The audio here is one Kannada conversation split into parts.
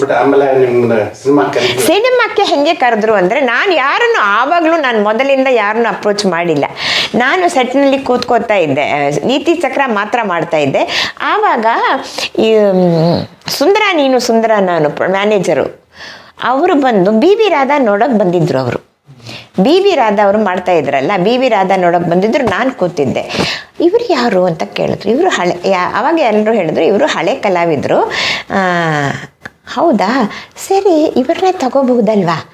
ಬಟ್ ಆಮೇಲೆ ನಿಮ್ನ ಸಿನಿಮಾ ಕರೀತಾರೆ ಸಿನಿಮಾಕ್ಕೆ ಹೆಂಗೆ ಕರೆದ್ರು ಅಂದರೆ ನಾನು ಯಾರನ್ನು ಆವಾಗಲೂ ನಾನು ಮೊದಲಿಂದ ಯಾರನ್ನು ಅಪ್ರೋಚ್ ಮಾಡಿಲ್ಲ. ನಾನು ಸೆಟ್ನಲ್ಲಿ ಕೂತ್ಕೋತಾ ಇದ್ದೆ. ನೀತಿ ಚಕ್ರ ಮಾತ್ರ ಮಾಡ್ತಾ ಇದ್ದೆ. ಆವಾಗ ಸುಂದರ ನೀನು ಸುಂದರ ನಾನು ಮ್ಯಾನೇಜರು ಅವರು ಬಂದು ಬಿ ವಿ ರಾಧಾ ನೋಡೋಕೆ ಬಂದಿದ್ರು ಅವರು. ಬಿ ವಿ ರಾಧಾ ಅವರು ಮಾಡ್ತಾ ಇದ್ರಲ್ಲ ಬಿ ವಿ ರಾಧಾ ನೋಡೋಕೆ ಬಂದಿದ್ರು, ನಾನು ಕೂತಿದ್ದೆ. ಇವರು ಯಾರು ಅಂತ ಕೇಳಿದ್ರು. ಇವರು ಹಳೆ, ಯಾ- ಅವಾಗ ಎಲ್ಲರೂ ಹೇಳಿದ್ರು, ಇವರು ಹಳೆ ಕಲಾವಿದರು. ಹೌದಾ? ಸರಿ ಇವ್ರನ್ನೇ ತಗೋಬಹುದಲ್ವಾ?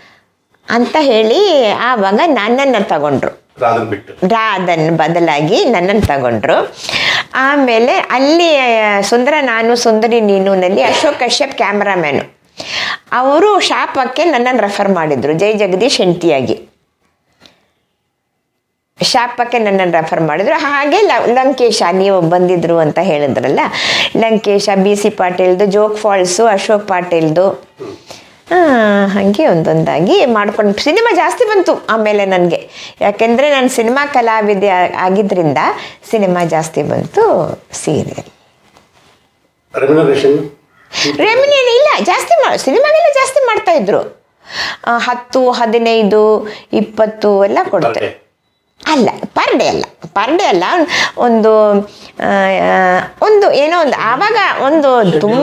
ಅಂತ ಹೇಳಿ ಆವಾಗ ನನ್ನನ್ನು ತಗೊಂಡ್ರು. ರಾಧನ್ ಬದಲಾಗಿ ನನ್ನನ್ನು ತಗೊಂಡ್ರು. ಆಮೇಲೆ ಅಲ್ಲಿ ಸುಂದರ ನಾನು ಸುಂದರಿ ನೀನುನಲ್ಲಿ ಅಶೋಕ್ ಕಶ್ಯಪ್ ಕ್ಯಾಮ್ರಾಮ್ಯಾನು. ಅವರು ಶಾಪಕ್ಕೆ ನನ್ನನ್ನು ರೆಫರ್ ಮಾಡಿದರು ಜೈ ಜಗದೀಶ್ ಹೆಂಡತಿಯಾಗಿ ಶಾಪಕ್ಕೆ ನನ್ನನ್ನು ರೆಫರ್ ಮಾಡಿದ್ರು. ಹಾಗೆ ಲ- ಲಂಕೇಶ ನೀವು ಬಂದಿದ್ರು ಅಂತ ಹೇಳಿದ್ರಲ್ಲ? ಲಂಕೇಶ ಬಿ ಸಿ ಪಾಟೀಲ್ದು ಜೋಗ್ ಫಾಲ್ಸು ಅಶೋಕ್ ಪಾಟೀಲ್ದು. ಹಾಗೆ ಒಂದೊಂದಾಗಿ ಮಾಡ್ಕೊಂಡು ಸಿನಿಮಾ ಜಾಸ್ತಿ ಬಂತು ಆಮೇಲೆ ನನಗೆ. ಯಾಕೆಂದರೆ ನಾನು ಸಿನಿಮಾ ಕಲಾವಿದೆ ಆಗಿದ್ದರಿಂದ ಆಗಿದ್ರಿಂದ ಸಿನಿಮಾ ಜಾಸ್ತಿ ಬಂತು ಸೀರಿಯಲ್. ರೆಮಿನೇನು ಇಲ್ಲ ಜಾಸ್ತಿ ಮಾಡಿ ಸಿನಿಮಾಗೆಲ್ಲ ಜಾಸ್ತಿ ಮಾಡ್ತಾ ಇದ್ರು. ಹತ್ತು ಹದಿನೈದು ಇಪ್ಪತ್ತು ಎಲ್ಲ ಕೊಡ್ತಾರೆ. ಅಲ್ಲ ಪರ್ ಡೇ ಅಲ್ಲ. ಪರ್ ಡೇ ಅಲ್ಲ ಒಂದು ಒಂದು ಏನೋ ಒಂದು ಆವಾಗ ಒಂದು ತುಂಬ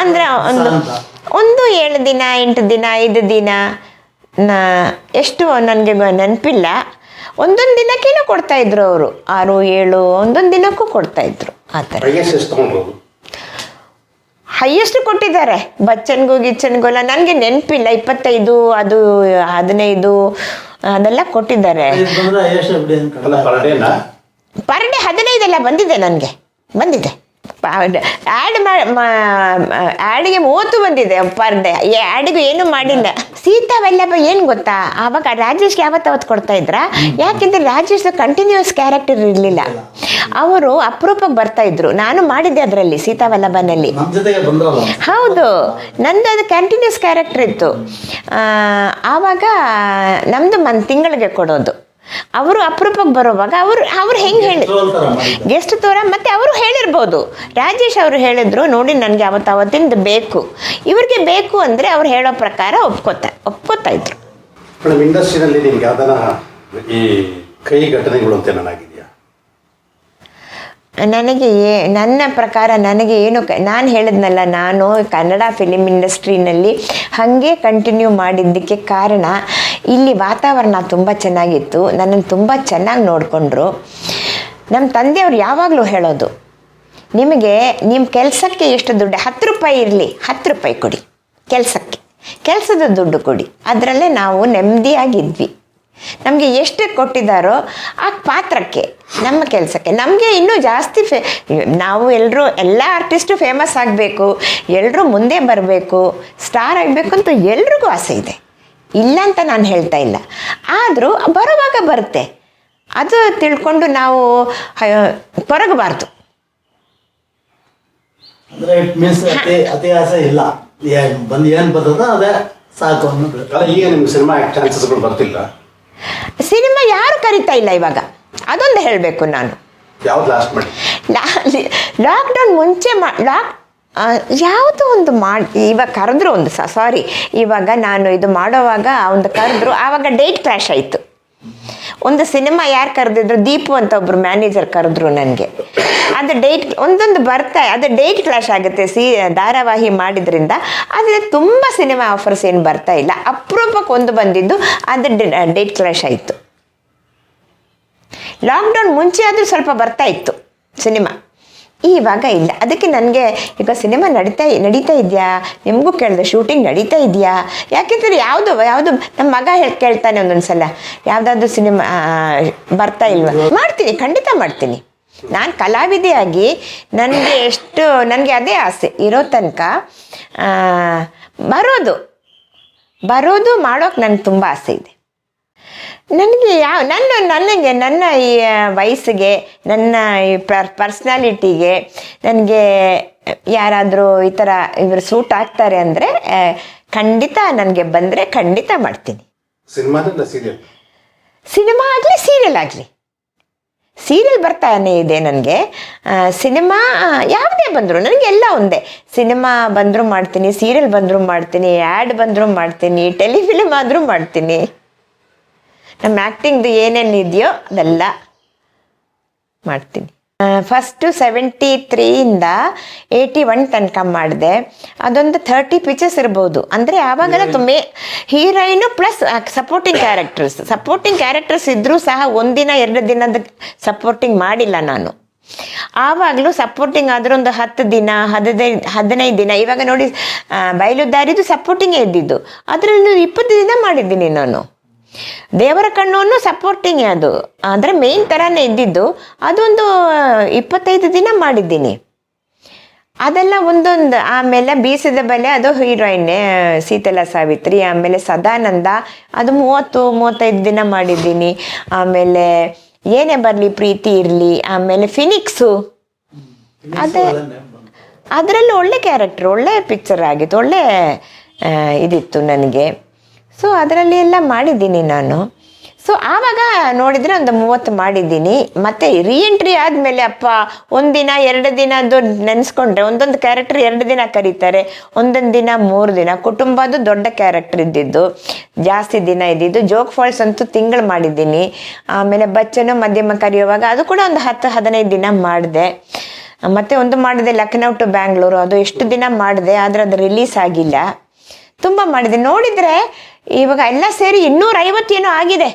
ಅಂದ್ರೆ ಒಂದು ಒಂದು ಏಳು ದಿನ ಎಂಟು ದಿನ ಐದು ದಿನ ನಾ ಎಷ್ಟು ನನಗೆ ನೆನಪಿಲ್ಲ. ಒಂದೊಂದು ದಿನಕ್ಕೇನೋ ಕೊಡ್ತಾ ಇದ್ರು ಅವರು. ಆರು ಏಳು ಒಂದೊಂದು ದಿನಕ್ಕೂ ಕೊಡ್ತಾ ಇದ್ರು ಆ ಥರ. ಹೈಯೆಸ್ಟ್ ಕೊಟ್ಟಿದ್ದಾರೆ. ಬಚ್ಚನ್ಗೂ ಗಿಚ್ಚನ್ಗೂ ಎಲ್ಲ ನನಗೆ ನೆನಪಿಲ್ಲ. ಇಪ್ಪತ್ತೈದು ಅದು ಹದಿನೈದು ಅದೆಲ್ಲ ಕೊಟ್ಟಿದ್ದಾರೆ. ಪರ್ ಡೇ ಹದಿನೈದೆಲ್ಲ ಬಂದಿದೆ ನನಗೆ. ಬಂದಿದೆ. ಆ್ಯಡ್ ಆ್ಯಡ್ಗೆ ಮೂವತ್ತು ಬಂದಿದೆ ಪರ್ದೆ ಆ್ಯಡ್ಗೆ ಏನು ಮಾಡಿಲ್ಲ. ಸೀತಾ ವಲ್ಲಭ ಏನು ಗೊತ್ತಾ? ಆವಾಗ ರಾಜೇಶ್ಗೆ ಯಾವತ್ತು ಅವತ್ತು ಕೊಡ್ತಾ ಇದ್ರ? ಯಾಕೆಂದ್ರೆ ರಾಜೇಶ್ ಕಂಟಿನ್ಯೂಸ್ ಕ್ಯಾರೆಕ್ಟರ್ ಇರಲಿಲ್ಲ. ಅವರು ಅಪರೂಪಕ್ಕೆ ಬರ್ತಾ ಇದ್ರು. ನಾನು ಮಾಡಿದ್ದೆ ಅದರಲ್ಲಿ ಸೀತಾ ವಲ್ಲಭನಲ್ಲಿ. ಹೌದು. ನಂದು ಅದು ಕಂಟಿನ್ಯೂಸ್ ಕ್ಯಾರೆಕ್ಟರ್ ಇತ್ತು. ಆ, ಆವಾಗ ನಮ್ಮದು ಮನ್ ತಿಂಗಳಿಗೆ ಕೊಡೋದು. ಅವರು ಅಪರೂಪಕ್ಕೆ ಬರೋವಾಗ ಅವರು ಅವ್ರು ಹೆಂಗೆ ಹೇಳಿ ಗೆಸ್ಟ್ ತೋರ ಮತ್ತೆ ಅವರು ಹೇಳಿರ್ಬೋದು. ರಾಜೇಶ್ ಅವರು ಹೇಳಿದ್ರು ನೋಡಿ ನನಗೆ ಅವತ್ತು ಅವತ್ತಿಂದ ಬೇಕು. ಇವ್ರಿಗೆ ಬೇಕು ಅಂದರೆ ಅವ್ರು ಹೇಳೋ ಪ್ರಕಾರ ಒಪ್ಕೋತಾ ಒಪ್ಕೋತಾ ಇದ್ರು. ಮೇಡಮ್ ಇಂಡಸ್ಟ್ರಿನಲ್ಲಿ ನಿಮ್ಗೆ ಯಾವ್ದಾನ ಈ ಕೈ ಘಟನೆಗಳು ಅಂತ ಏನಾಗಿದೆಯಾ ನನಗೆ ನನ್ನ ಪ್ರಕಾರ ನನಗೆ ಏನು ನಾನು ಹೇಳಿದ್ನಲ್ಲ, ನಾನು ಕನ್ನಡ ಫಿಲಿಮ್ ಇಂಡಸ್ಟ್ರಿನಲ್ಲಿ ಹಾಗೆ ಕಂಟಿನ್ಯೂ ಮಾಡಿದ್ದಕ್ಕೆ ಕಾರಣ, ಇಲ್ಲಿ ವಾತಾವರಣ ತುಂಬ ಚೆನ್ನಾಗಿತ್ತು, ನನ್ನನ್ನು ತುಂಬ ಚೆನ್ನಾಗಿ ನೋಡಿಕೊಂಡ್ರು. ನಮ್ಮ ತಂದೆಯವ್ರು ಯಾವಾಗಲೂ ಹೇಳೋದು, ನಿಮಗೆ ನಿಮ್ಮ ಕೆಲಸಕ್ಕೆ ಎಷ್ಟು ದುಡ್ಡು, ಹತ್ತು ರೂಪಾಯಿ ಇರಲಿ, ಹತ್ತು ರೂಪಾಯಿ ಕೊಡಿ, ಕೆಲಸಕ್ಕೆ, ಕೆಲಸದ ದುಡ್ಡು ಕೊಡಿ, ಅದರಲ್ಲೇ ನಾವು ನೆಮ್ಮದಿಯಾಗಿದ್ವಿ. ನಮಗೆ ಎಷ್ಟು ಕೊಟ್ಟಿದ್ದಾರೋ ಆ ಪಾತ್ರಕ್ಕೆ ನಮ್ಮ ಕೆಲಸಕ್ಕೆ. ನಮಗೆ ಇನ್ನೂ ಜಾಸ್ತಿ ಫೇ ನಾವು ಎಲ್ಲರೂ ಎಲ್ಲ ಆರ್ಟಿಸ್ಟು ಫೇಮಸ್ ಆಗಬೇಕು ಎಲ್ಲರೂ ಮುಂದೆ ಬರಬೇಕು ಸ್ಟಾರ್ ಆಗಬೇಕು ಅಂತ ಎಲ್ರಿಗೂ ಆಸೆ ಇದೆ. ಇಲ್ಲ ಅಂತ ನಾನು ಹೇಳ್ತಾ ಇಲ್ಲ. ಆದರೂ ಬರುವಾಗ ಬರುತ್ತೆ. ಅದು ತಿಳ್ಕೊಂಡು ನಾವು ಕೊರಗಬಾರ್ದು ಅಂದ್ರೆ ಇಟ್ ಮೀನ್ಸ್ ಅತಿ ಅತಿ ಆಸೆ ಇಲ್ಲ. ಏನ್ ಬಂದ್ ಏನ್ ಬರ್ತದ ಅದೇ ಸಾಕು ಅನ್ನೋದು. ಅಲ್ಲ ಈಗ ನಿಮ್ಗೆ ಸಿನಿಮಾ ಚಾನ್ಸಸ್ಗಳು ಬರ್ತಿಲ್ಲ. ಸಿನಿಮಾ ಯಾರು ಕರಿತಾ ಇಲ್ಲ ಇವಾಗ? ಅದೊಂದು ಹೇಳಬೇಕು ನಾನು. ಲಾಕ್ಡೌನ್ ಮುಂಚೆ ಮಾ ಲಾಕ್ ಯಾವುದೋ ಒಂದು ಮಾಡಿ ಇವಾಗ ಕರೆದ್ರು ಒಂದು ಸಾರಿ ಇವಾಗ ನಾನು ಇದು ಮಾಡೋವಾಗ ಒಂದು ಕರೆದ್ರು ಆವಾಗ ಡೇಟ್ ಕ್ಲಾಶ್ ಆಯಿತು. ಒಂದು ಸಿನಿಮಾ ಯಾರು ಕರೆದಿದ್ರು? ದೀಪು ಅಂತ ಒಬ್ರು ಮ್ಯಾನೇಜರ್ ಕರೆದ್ರು ನನಗೆ. ಅದು ಡೇಟ್ ಒಂದೊಂದು ಬರ್ತಾ ಅದು ಡೇಟ್ ಕ್ಲಾಶ್ ಆಗುತ್ತೆ ಸಿ ಧಾರಾವಾಹಿ ಮಾಡಿದ್ರಿಂದ. ಆದರೆ ತುಂಬ ಸಿನಿಮಾ ಆಫರ್ಸ್ ಏನು ಬರ್ತಾ ಇಲ್ಲ. ಅಪರೂಪಕ್ಕೆ ಒಂದು ಬಂದಿದ್ದು ಅದು ಡೇಟ್ ಕ್ಲಾಶ್ ಆಯಿತು. ಲಾಕ್ಡೌನ್ ಮುಂಚೆ ಆದರೂ ಸ್ವಲ್ಪ ಬರ್ತಾ ಇತ್ತು ಸಿನಿಮಾ. ಇವಾಗ ಇಲ್ಲ. ಅದಕ್ಕೆ ನನಗೆ, ಈಗ ಸಿನಿಮಾ ನಡೀತಾ ನಡೀತಾ ಇದೆಯಾ? ನಿಮಗೂ ಕೇಳಿದೆ ಶೂಟಿಂಗ್ ನಡೀತಾ ಇದೆಯಾ? ಯಾಕೆಂದರೆ ಯಾವುದು ಯಾವುದು ನಮ್ಮ ಮಗ ಹೇಳಿ, ಕೇಳ್ತಾನೆ ಒಂದೊಂದು ಸಲ ಯಾವುದಾದ್ರೂ ಸಿನಿಮಾ ಬರ್ತಾ ಇಲ್ವಾ? ಮಾಡ್ತೀನಿ, ಖಂಡಿತ ಮಾಡ್ತೀನಿ. ನಾನು ಕಲಾವಿದೆಯಾಗಿ ನನಗೆ ಎಷ್ಟು, ನನಗೆ ಅದೇ ಆಸೆ. ಇರೋ ತನಕ ಬರೋದು. ಬರೋದು ಮಾಡೋಕೆ ನನಗೆ ತುಂಬ ಆಸೆ ಇದೆ. ನನಗೆ ಯಾವ ನನ್ನ ನನಗೆ ನನ್ನ ಈ ವಯಸ್ಸಿಗೆ ನನ್ನ ಈ ಪರ್ ಪರ್ಸ್ನಾಲಿಟಿಗೆ ನನಗೆ ಯಾರಾದರೂ ಈ ಥರ ಇವರು ಸೂಟ್ ಆಗ್ತಾರೆ ಅಂದರೆ ಖಂಡಿತ ನನಗೆ ಬಂದರೆ ಖಂಡಿತ ಮಾಡ್ತೀನಿ. ಸಿನಿಮಾ ಆಗಲಿ ಸೀರಿಯಲ್ ಆಗಲಿ. ಸೀರಿಯಲ್ ಬರ್ತಾನೆ ಇದೆ ನನಗೆ. ಸಿನಿಮಾ ಯಾವುದೇ ಬಂದರೂ ನನಗೆ ಎಲ್ಲ ಒಂದೇ. ಸಿನಿಮಾ ಬಂದರೂ ಮಾಡ್ತೀನಿ ಸೀರಿಯಲ್ ಬಂದರೂ ಮಾಡ್ತೀನಿ ಆ್ಯಡ್ ಬಂದರೂ ಮಾಡ್ತೀನಿ ಟೆಲಿಫಿಲ್ಮ್ ಆದರೂ ಮಾಡ್ತೀನಿ. ನಮ್ಮ ಆ್ಯಕ್ಟಿಂಗ್ದು ಏನೇನು ಇದೆಯೋ ಅದೆಲ್ಲ ಮಾಡ್ತೀನಿ. ಫಸ್ಟು ಸೆವೆಂಟಿ ತ್ರೀಯಿಂದ ಏಯ್ಟಿ ಒನ್ ತನಕ ಮಾಡಿದೆ. ಅದೊಂದು ಥರ್ಟಿ ಪಿಚರ್ಸ್ ಇರ್ಬೋದು. ಅಂದರೆ ಆವಾಗೆಲ್ಲ ತುಂಬ heroine plus supporting characters supporting characters ಇದ್ದರೂ ಸಹ ಒಂದಿನ ಎರಡು ದಿನದ ಸಪೋರ್ಟಿಂಗ್ ಮಾಡಿಲ್ಲ ನಾನು. ಆವಾಗಲೂ ಸಪೋರ್ಟಿಂಗ್ ಆದರೂ ಒಂದು ಹತ್ತು ದಿನ ಹದಿನೈದು ಹದಿನೈದು ದಿನ. ಇವಾಗ ನೋಡಿ ಬಯಲುದಾರಿದು ಸಪೋರ್ಟಿಂಗೇ ಇದ್ದಿದ್ದು ಅದರಲ್ಲಿ ಇಪ್ಪತ್ತು ದಿನ ಮಾಡಿದ್ದೀನಿ ನಾನು. ದೇವರ ಕಣ್ಣು ಸಪೋರ್ಟಿಂಗ್ ಅದು. ಅಂದರೆ ಮೇನ್ ಥರನೇ ಇದ್ದಿದ್ದು, ಅದೊಂದು ಇಪ್ಪತ್ತೈದು ದಿನ ಮಾಡಿದ್ದೀನಿ. ಅದೆಲ್ಲ ಒಂದೊಂದು, ಆಮೇಲೆ ಬೀಸಿದ ಬಲೆ ಅದು ಹೀರೋಯಿನ್ ಶೀತಲ ಸಾವಿತ್ರಿ, ಆಮೇಲೆ ಸದಾನಂದ, ಅದು ಮೂವತ್ತು, ಮೂವತ್ತೈದು ದಿನ ಮಾಡಿದ್ದೀನಿ. ಆಮೇಲೆ ಏನೇ ಬರಲಿ, ಪ್ರೀತಿ ಇರಲಿ, ಆಮೇಲೆ ಫಿನಿಕ್ಸು. ಅದೇ, ಅದರಲ್ಲಿ ಒಳ್ಳೆ ಕ್ಯಾರೆಕ್ಟರ್ ಒಳ್ಳೆ ಪಿಕ್ಚರ್ ಆಗಿತ್ತು, ಒಳ್ಳೆ ಇದಿತ್ತು ನನಗೆ. ಸೊ ಅದರಲ್ಲಿ ಎಲ್ಲ ಮಾಡಿದ್ದೀನಿ ನಾನು. ಸೊ ಆವಾಗ ನೋಡಿದರೆ ಒಂದು ಮೂವತ್ತು ಮಾಡಿದ್ದೀನಿ. ಮತ್ತು ರೀಎಂಟ್ರಿ ಆದಮೇಲೆ ಅಪ್ಪ ಒಂದಿನ ಎರಡು ದಿನ ಅದು ನೆನೆಸ್ಕೊಂಡ್ರೆ, ಒಂದೊಂದು ಕ್ಯಾರೆಕ್ಟರ್ ಎರಡು ದಿನ ಕರೀತಾರೆ. ಒಂದೊಂದು ದಿನ, ಮೂರು ದಿನ. ಕುಟುಂಬದ್ದು ದೊಡ್ಡ ಕ್ಯಾರೆಕ್ಟರ್ ಇದ್ದಿದ್ದು. ಜಾಸ್ತಿ ದಿನ ಇದ್ದಿದ್ದು. ಜೋಗ್ ಫಾಲ್ಸ್ ಅಂತೂ ತಿಂಗಳು ಮಾಡಿದ್ದೀನಿ. ಆಮೇಲೆ ಬಚ್ಚನು ಮಧ್ಯಮ ಕರೆಯುವಾಗ ಅದು ಕೂಡ ಒಂದು ಹತ್ತು, ಹದಿನೈದು ದಿನ ಮಾಡಿದೆ. ಮತ್ತು ಒಂದು ಮಾಡಿದೆ ಲಖನೌ ಟು ಬ್ಯಾಂಗ್ಳೂರು. ಅದು ಎಷ್ಟು ದಿನ ಮಾಡಿದೆ, ಆದರೆ ಅದು ರಿಲೀಸ್ ಆಗಿಲ್ಲ. ತುಂಬ ಮಾಡಿದೆ. ನೋಡಿದರೆ ಇವಾಗ ಎಲ್ಲ ಸೇರಿ ಇನ್ನೂರ ಐವತ್ತೇನೋ ಆಗಿದೆ.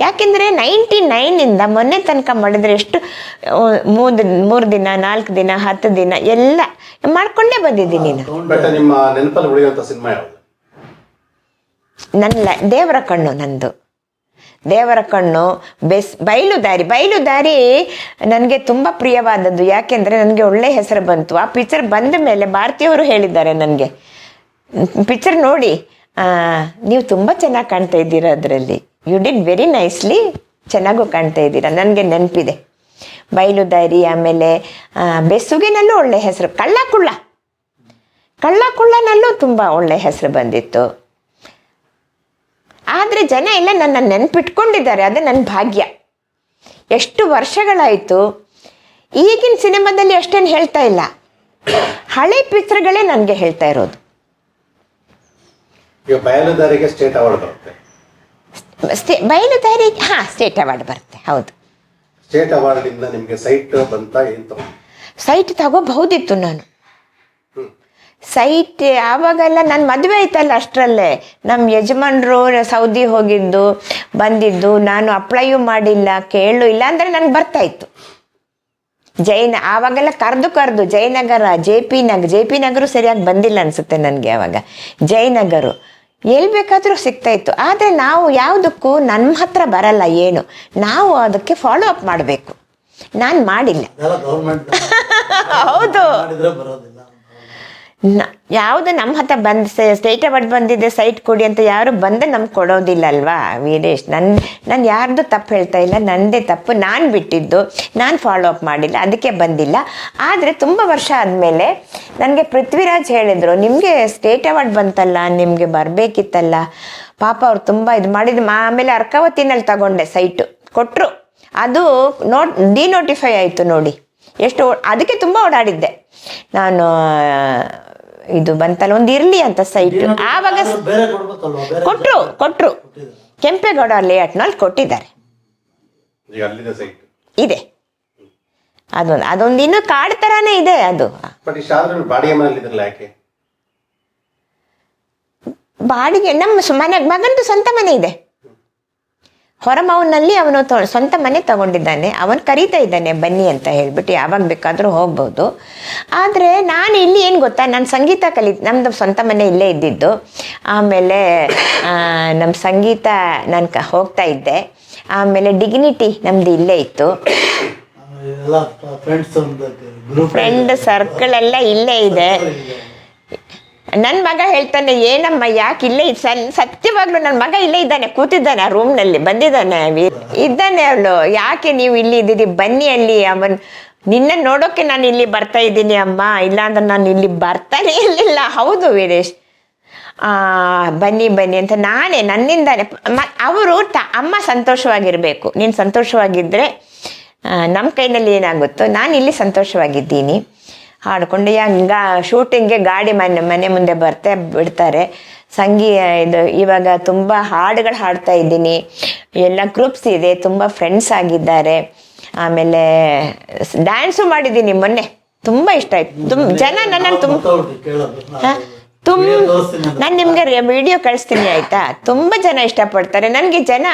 ಯಾಕೆಂದರೆ ನೈಂಟಿ ನೈನಿಂದ ಮೊನ್ನೆ ತನಕ ಮಾಡಿದ್ರೆ ಎಷ್ಟು ಮೂರು ಮೂರು ದಿನ ನಾಲ್ಕು ದಿನ ಹತ್ತು ದಿನ ಎಲ್ಲ ಮಾಡ್ಕೊಂಡೇ ಬಂದಿದ್ದೀನಿ ನಾನು. ನನ್ನ ದೇವರ ಕಣ್ಣು ನಂದು. ದೇವರ ಕಣ್ಣು ಬೆಸ್ ಬಯಲು ದಾರಿ ನನಗೆ ತುಂಬ ಪ್ರಿಯವಾದದ್ದು. ಯಾಕೆಂದರೆ ನನಗೆ ಒಳ್ಳೆ ಹೆಸರು ಬಂತು. ಆ ಪಿಕ್ಚರ್ ಬಂದ ಮೇಲೆ ಭಾರತೀಯವರು ಹೇಳಿದ್ದಾರೆ ನನಗೆ. ಪಿಕ್ಚರ್ ನೋಡಿ. ನೀವು ತುಂಬ ಚೆನ್ನಾಗಿ ಕಾಣ್ತಾ ಇದ್ದೀರಾ ಅದರಲ್ಲಿ. ಯು ಡಿಡ್ ವೆರಿ ನೈಸ್ಲಿ ಚೆನ್ನಾಗೂ ಕಾಣ್ತಾ ಇದ್ದೀರಾ. ನನಗೆ ನೆನಪಿದೆ. ಬಯಲುದಾರಿ ಆಮೇಲೆ ಆ, ಬೆಸುಗಿನಲ್ಲೂ ಒಳ್ಳೆ ಹೆಸರು. ಕಳ್ಳ ಕುಳ್ಳ ಕಳ್ಳ ಕುಳ್ಳನಲ್ಲೂ ತುಂಬ ಒಳ್ಳೆ ಹೆಸರು ಬಂದಿತ್ತು. ಆದರೆ ಜನ ಎಲ್ಲ ನನ್ನ ನೆನ್ಪಿಟ್ಕೊಂಡಿದ್ದಾರೆ. ಅದೇ ನನ್ನ ಭಾಗ್ಯ. ಎಷ್ಟು ವರ್ಷಗಳಾಯಿತು. ಈಗಿನ ಸಿನಿಮಾದಲ್ಲಿ ಅಷ್ಟೇನು ಹೇಳ್ತಾ ಇಲ್ಲ. ಹಳೆ ಪಿಕ್ಚರ್ಗಳೇ ನನಗೆ ಹೇಳ್ತಾ ಇರೋದು. ಈಗ ಬಯಲುದಾರಿಗೆ ಸ್ಟೇಟ್ ಅವಾರ್ಡ್ ಬರುತ್ತೆ. ಸ್ಟೇ ಬಯಲುದಾರಿ ಹಾಂ ಸ್ಟೇಟ್ ಅವಾರ್ಡ್ ಬರುತ್ತೆ ಹೌದು. ಸ್ಟೇಟ್ ಅವಾರ್ಡಿಂದ ನಿಮಗೆ ಸೈಟ್ ಬಂತ ಏನು ಸೈಟ್ ತಗೋಬಹುದಿತ್ತು ನಾನು. ಸೈಟ್ ಆವಾಗೆಲ್ಲ ನನ್ನ ಮದುವೆ ಆಯ್ತಲ್ಲ ಅಷ್ಟರಲ್ಲೇ. ನಮ್ಮ ಯಜಮಾನ್ರು ಸೌದಿ ಹೋಗಿದ್ದು ಬಂದಿದ್ದು ನಾನು ಅಪ್ಲೈಯೂ ಮಾಡಿಲ್ಲ ಕೇಳು ಇಲ್ಲ ಅಂದರೆ ನನಗೆ ಬರ್ತಾ ಇತ್ತು. ಜೈನ ಆವಾಗೆಲ್ಲ ಕರೆದು ಕರೆದು Jayanagar J P Nagar J P Nagar ಸರಿಯಾಗಿ ಬಂದಿಲ್ಲ ಅನಿಸುತ್ತೆ ನನಗೆ ಆವಾಗ ಜಯನಗರು ಎಲ್ಲಿ ಬೇಕಾದರೂ ಸಿಗ್ತಾ ಇತ್ತು. ಆದರೆ ನಾವು ಯಾವುದಕ್ಕೂ ನಮ್ಮ ಹತ್ರ ಬರಲ್ಲ ಏನು. ನಾವು ಅದಕ್ಕೆ ಫಾಲೋ ಅಪ್ ಮಾಡಬೇಕು. ನಾನು ಮಾಡಿಲ್ಲ. ಹೌದು. ಯಾವುದು ನಮ್ಮ ಹತ್ರ ಬಂದು ಸ್ಟೇಟ್ ಅವಾರ್ಡ್ ಬಂದಿದೆ ಸೈಟ್ ಕೊಡಿ ಅಂತ ಯಾರು ಬಂದು ನಮ್ಗೆ ಕೊಡೋದಿಲ್ಲ ಅಲ್ವಾ ವೀರೇಶ್? ನನ್ನ ನಾನು ಯಾರ್ದು ತಪ್ಪು ಹೇಳ್ತಾ ಇಲ್ಲ ನನ್ನದೇ ತಪ್ಪು. ನಾನು ಬಿಟ್ಟಿದ್ದು, ನಾನು ಫಾಲೋ ಅಪ್ ಮಾಡಿಲ್ಲ, ಅದಕ್ಕೆ ಬಂದಿಲ್ಲ. ಆದರೆ ತುಂಬ ವರ್ಷ ಆದಮೇಲೆ ನನಗೆ ಪೃಥ್ವಿರಾಜ್ ಹೇಳಿದರು, ನಿಮಗೆ ಸ್ಟೇಟ್ ಅವಾರ್ಡ್ ಬಂತಲ್ಲ, ನಿಮಗೆ ಬರಬೇಕಿತ್ತಲ್ಲ. ಪಾಪ ಅವ್ರು ತುಂಬ ಇದು ಮಾಡಿದ್ರು ಆಮೇಲೆ ಅರ್ಕಾವತಿನಲ್ಲಿ ತಗೊಂಡೆ ಸೈಟು ಕೊಟ್ಟರು ಅದು ನೋಟ್ ಡಿನೋಟಿಫೈ ಆಯಿತು ನೋಡಿ. ಎಷ್ಟು ಅದಕ್ಕೆ ತುಂಬ ಓಡಾಡಿದ್ದೆ. ನಾನು ಇದು ಬಂತಲ್ಲ ಒಂದು ಇರ್ಲಿ ಅಂತ ಸೈಟ್ ಆವಾಗ ಕೊಟ್ರು ಕೊಟ್ರು. ಕೆಂಪೇಗೌಡ ಲೇಔಟ್ನಲ್ಲಿ ಕೊಟ್ಟಿದ್ದಾರೆ. ಈಗ ಅಲ್ಲಿದೆ ಸೈಟ್ ಇದೆ. ಅದೊಂದು ಅದೊಂದು ಇನ್ನು ಕಾಡು ತರಾನೇ ಇದೆ ಅದು. ಬಾಡಿಗೆ ನಮ್ಮ ಮನೆ ಮಗಂದು ಸ್ವಂತ ಮನೆ ಇದೆ. ಹೊರಮೌನಲ್ಲಿ ಅವನು ತೊ ಸ್ವಂತ ಮನೆ ತಗೊಂಡಿದ್ದಾನೆ. ಅವನು ಕರೀತಾ ಇದ್ದಾನೆ ಬನ್ನಿ ಅಂತ ಹೇಳ್ಬಿಟ್ಟು ಯಾವಾಗ ಬೇಕಾದರೂ ಹೋಗ್ಬೋದು. ಆದರೆ ನಾನು ಇಲ್ಲಿ ಏನು ಗೊತ್ತಾ? ನಾನು ಸಂಗೀತ ಕಲಿ ನಮ್ಮದು ಸ್ವಂತ ಮನೆ ಇಲ್ಲೇ ಇದ್ದಿದ್ದು. ಆಮೇಲೆ ನಮ್ಮ ಸಂಗೀತ ನಾನು ಕ ಹೋಗ್ತಾ ಇದ್ದೆ. ಆಮೇಲೆ ಡಿಗ್ನಿಟಿ ನಮ್ಮದು ಇಲ್ಲೇ ಇತ್ತು. ಫ್ರೆಂಡ್ ಸರ್ಕಲ್ ಎಲ್ಲ ಇಲ್ಲೇ ಇದೆ. ನನ್ನ ಮಗ ಹೇಳ್ತಾನೆ ಏನಮ್ಮ ಯಾಕೆ ಇಲ್ಲೇ ಸನ್ ಸತ್ಯವಾಗ್ಲೂ ನನ್ನ ಮಗ ಇಲ್ಲೇ ಇದ್ದಾನೆ ಕೂತಿದ್ದಾನೆ ಆ ರೂಮ್ನಲ್ಲಿ ಬಂದಿದ್ದಾನೆ. ಇದ್ದಾನೆ ಅವಳು. ಯಾಕೆ ನೀವು ಇಲ್ಲಿ ಇದ್ದೀರಿ? ಬನ್ನಿ ಅಲ್ಲಿ ಅವನ್ ನಿನ್ನ ನೋಡೋಕೆ ನಾನು ಇಲ್ಲಿ ಬರ್ತಾ ಇದ್ದೀನಿ ಅಮ್ಮ. ಇಲ್ಲಾಂದ್ರೆ ನಾನು ಇಲ್ಲಿ ಬರ್ತಾನೆ ಇರಲಿಲ್ಲ. ಹೌದು ವೀರೇಶ್. ಆ, ಬನ್ನಿ ಬನ್ನಿ ಅಂತ ನಾನೇ ನನ್ನಿಂದಾನೆ. ಅವರು ತ ಅಮ್ಮ ಸಂತೋಷವಾಗಿರಬೇಕು. ನೀನು ಸಂತೋಷವಾಗಿದ್ದರೆ ನಮ್ಮ ಕೈನಲ್ಲಿ ಏನಾಗುತ್ತೋ ನಾನು ಇಲ್ಲಿ ಸಂತೋಷವಾಗಿದ್ದೀನಿ. ಹಾಡ್ಕೊಂಡು ಹಂಗ ಶೂಟಿಂಗ್ಗೆ ಗಾಡಿ ಮನೆ ಮನೆ ಮುಂದೆ ಬರ್ತೆ ಬಿಡ್ತಾರೆ. ಸಂಗೀ, ಇದು ಇವಾಗ ತುಂಬ ಹಾಡುಗಳು ಹಾಡ್ತಾ ಇದ್ದೀನಿ. ಎಲ್ಲ ಗ್ರೂಪ್ಸ್ ಇದೆ, ತುಂಬ ಫ್ರೆಂಡ್ಸ್ ಆಗಿದ್ದಾರೆ. ಆಮೇಲೆ ಡ್ಯಾನ್ಸು ಮಾಡಿದ್ದೀನಿ ಮೊನ್ನೆ. ತುಂಬ ಇಷ್ಟ ಆಯ್ತು. ತುಂಬ ಜನ ನನ್ನ ತುಂಬ? ತುಂಬ ನಾನು ನಿಮಗೆ ವಿಡಿಯೋ ಕಳಿಸ್ತೀನಿ ಆಯಿತಾ? ತುಂಬ ಜನ ಇಷ್ಟಪಡ್ತಾರೆ. ನನಗೆ ಜನ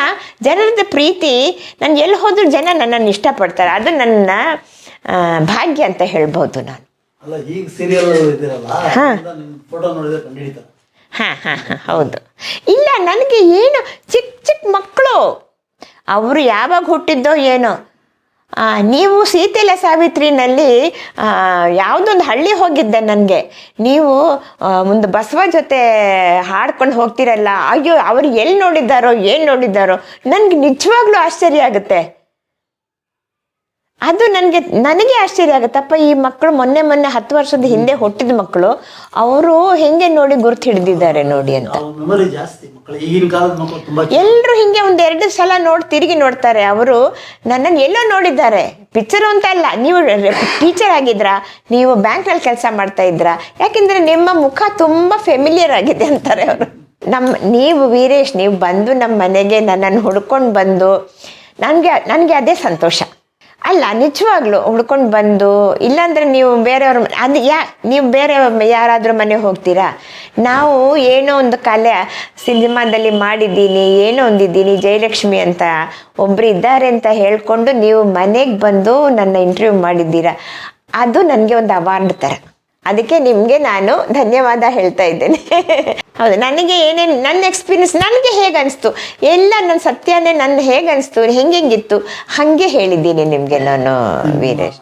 ಜನರದ ಪ್ರೀತಿ, ನಾನು ಎಲ್ಲಿ ಹೋದ್ರೂ ಜನ ನನ್ನನ್ನು ಇಷ್ಟಪಡ್ತಾರೆ. ಅದು ನನ್ನ ಭಾಗ್ಯ ಅಂತ ಹೇಳ್ಬೋದು ನಾನು. ಅಲ್ಲ ಈಗ ಸೀರಿಯಲ್ ಇದ್ದೀರಲ್ಲ ಹಾ. ಫೋಟೋ ನೋಡಿದ್ರೆ ಹಾಂ ಹಾಂ ಹಾಂ ಹೌದು. ಇಲ್ಲ ನನಗೆ ಏನು ಚಿಕ್ಕ ಚಿಕ್ಕ ಮಕ್ಕಳು. ಅವರು ಯಾವಾಗ ಹುಟ್ಟಿದ್ದೋ ಏನೋ. ಆ, ನೀವು ಸೀತೆಲ ಸಾವಿತ್ರಿನಲ್ಲಿ ಆ, ಯಾವುದೊಂದು ಹಳ್ಳಿ ಹೋಗಿದ್ದೆ ನನಗೆ. ನೀವು ಒಂದು ಬಸವ ಜೊತೆ ಹಾಡ್ಕೊಂಡು ಹೋಗ್ತಿರಲ್ಲ ಅಯ್ಯೋ ಅವ್ರು ಎಲ್ಲಿ ನೋಡಿದ್ದಾರೋ ಏನು ನೋಡಿದ್ದಾರೋ ನನಗೆ ನಿಜವಾಗ್ಲೂ ಆಶ್ಚರ್ಯ ಆಗುತ್ತೆ. ಅದು ನನಗೆ ನನಗೆ ಆಶ್ಚರ್ಯ ಆಗುತ್ತಪ್ಪ ಈ ಮಕ್ಕಳು ಮೊನ್ನೆ ಮೊನ್ನೆ ಹತ್ತು ವರ್ಷದ ಹಿಂದೆ ಹುಟ್ಟಿದ ಮಕ್ಕಳು ಅವರು ಹೆಂಗೆ ನೋಡಿ ಗುರ್ತು ಹಿಡಿದಿದ್ದಾರೆ ನೋಡಿ ಅಂತ. ಎಲ್ಲರೂ ಹಿಂಗೆ ಒಂದು ಎರಡು ಸಲ ನೋಡಿ ತಿರುಗಿ ನೋಡ್ತಾರೆ. ಅವರು ನನ್ನನ್ನು ಎಲ್ಲೋ ನೋಡಿದ್ದಾರೆ. ಪಿಕ್ಚರ್ ಅಂತ ಅಲ್ಲ. ನೀವು ಟೀಚರ್ ಆಗಿದ್ರಾ? ನೀವು ಬ್ಯಾಂಕ್ನಲ್ಲಿ ಕೆಲಸ ಮಾಡ್ತಾ ಇದ್ರಾ? ಯಾಕೆಂದ್ರೆ ನಿಮ್ಮ ಮುಖ ತುಂಬ ಫೆಮಿಲಿಯರ್ ಆಗಿದೆ ಅಂತಾರೆ ಅವರು. ನಮ್ಮ ನೀವು ವೀರೇಶ್ ನೀವು ಬಂದು ನಮ್ಮ ಮನೆಗೆ ನನ್ನನ್ನು ಹುಡ್ಕೊಂಡು ಬಂದು ನನಗೆ ನನಗೆ ಅದೇ ಸಂತೋಷ. ಅಲ್ಲ, ನಿಜವಾಗ್ಲು ಹುಡ್ಕೊಂಡು ಬಂದು, ಇಲ್ಲಾಂದ್ರೆ ನೀವು ಬೇರೆಯವ್ರ ಅದು ಯಾ, ನೀವು ಬೇರೆ ಯಾರಾದರೂ ಮನೆ ಹೋಗ್ತೀರಾ? ನಾವು ಏನೋ ಒಂದು ಕಲೆ ಸಿನಿಮಾದಲ್ಲಿ ಮಾಡಿದ್ದೀನಿ, ಏನೋ ಒಂದಿದ್ದೀನಿ, ಜಯಲಕ್ಷ್ಮಿ ಅಂತ ಒಬ್ರು ಇದ್ದಾರೆ ಅಂತ ಹೇಳ್ಕೊಂಡು ನೀವು ಮನೆಗೆ ಬಂದು ನನ್ನ ಇಂಟರ್ವ್ಯೂ ಮಾಡಿದ್ದೀರಾ? ಅದು ನನಗೆ ಒಂದು ಅವಾರ್ಡ್ ಥರ ಅದಕ್ಕೆ ನಿಮಗೆ ನಾನು ಧನ್ಯವಾದ ಹೇಳ್ತಾ ಇದ್ದೇನೆ. ಹೌದು ನನಗೆ ಏನೇನು ನನ್ನ ಎಕ್ಸ್ಪೀರಿಯನ್ಸ್ ನನಗೆ ಹೇಗೆ ಅನಿಸ್ತು ಎಲ್ಲ ನನ್ನ ಸತ್ಯನೇ ನನ್ನ ಹೇಗೆ ಅನಿಸ್ತು ಹೆಂಗೆಂಗಿತ್ತು ಹಾಗೆ ಹೇಳಿದ್ದೀನಿ ನಿಮಗೆ ನಾನು ವೀರೇಶ್.